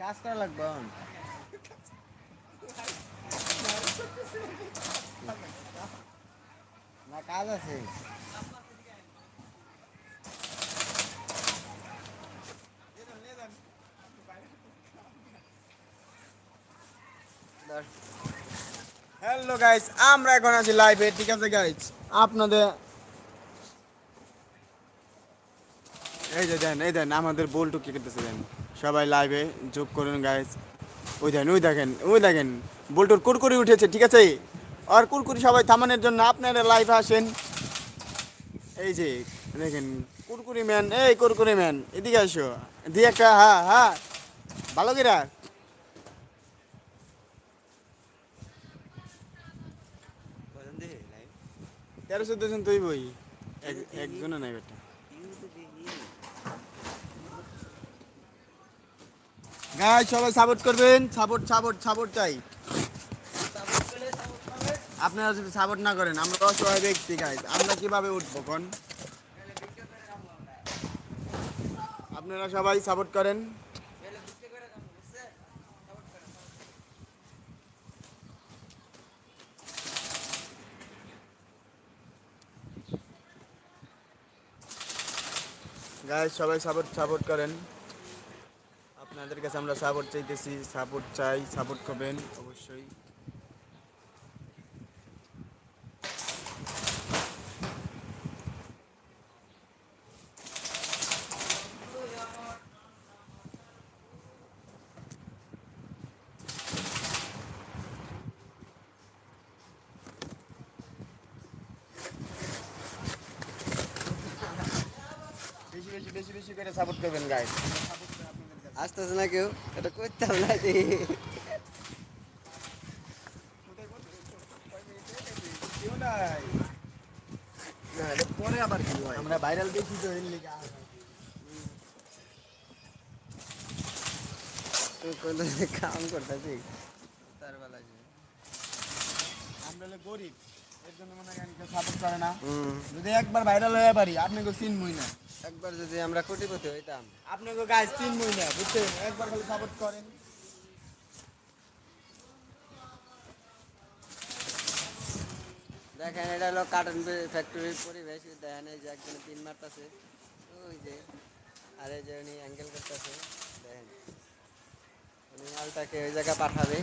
কাজ করা লাগবে। না কাজ আছে। হ্যালো গাইস আমরা এখন আছি লাইভে ঠিক আছে গাইস আপনাদের এই যে দেন, এই দেন, আমাদের বল্টু কি করতেছে দেন? সবাই লাইভে যোগ করুন গাইস ওই দেন, ওই দেখেন ওই দেখেন, বল্টুর কুরকুরি উঠেছে, ঠিক আছে? আর কুরকুরি সবাই থামানোর জন্য আপনারা লাইভে আসেন। এই যে, দেখেন, কুরকুরি ম্যান এই কুরকুরি ম্যান এদিকে আসো। দিয়ে একটা হ্যাঁ হ্যাঁ ভালো কিরা? চোদ্দ জন তুই বই। এক- একজনও নাই বেটা। গাই সবাই সাপোর্ট করবেন সাপোর্ট সাপোর্ট সাপোর্ট চাই। আপনারা যদি সাপোর্ট না করেন, আমরা অসহায় ব্যক্তি গাইজ আমরা কীভাবে উঠবো, কোন? আপনারা সবাই সাপোর্ট করেন। গাইজ সবাই সাপোর্ট সাপোর্ট করেন। আপনাদের কাছে আমরা সাপোর্ট চাইতেছি সাপোর্ট চাই সাপোর্ট করবেন, অবশ্যই। বেশি বেশি বেশি বেশি করে সাপোর্ট করবেন গাইজ আসতেছে না কেউ এটা করতাম না যে। না এটা পরে আবার কি হয়? আমরা ভাইরাল দেখি তো এর লিগে। কাম করতেছি। তার বেলা যে। আমরা গরিব এর জন্য মনে করেন কেউ সাপোর্ট করে না। যদি একবার ভাইরাল হয়ে পারি আপনাকে চিনমই না। একবার যদি আমরা কোটিপতি হইতাম। আপনাকে গাছ চিনমই না বুঝছেন? একবার খালি সাপোর্ট করেন। দেখেন এটা হলো কার্টন ফ্যাক্টরির পরিবেশ। দেখেন এই যে একজনে পিন মারতেছে। ওই যে আর এই যে উনি অ্যাঙ্গেল করতেছে। দেখেন উনি মালটাকে ওই জায়গায় পাঠাবে।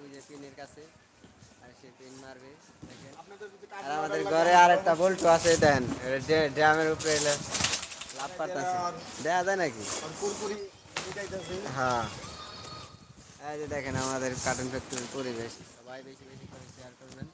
ওই যে পিনের কাছে। সে পিন মারবে আর আমাদের ঘরে আর একটা বল্টু আছে দেন ড্রামের উপরে এলে লাভ পাতাছে দেয়া যায় নাকি? হ্যাঁ। এই যে দেখেন আমাদের কার্টুন ফ্যাক্টরির পরিবেশ। সবাই বেশি বেশি করে শেয়ার করবেন।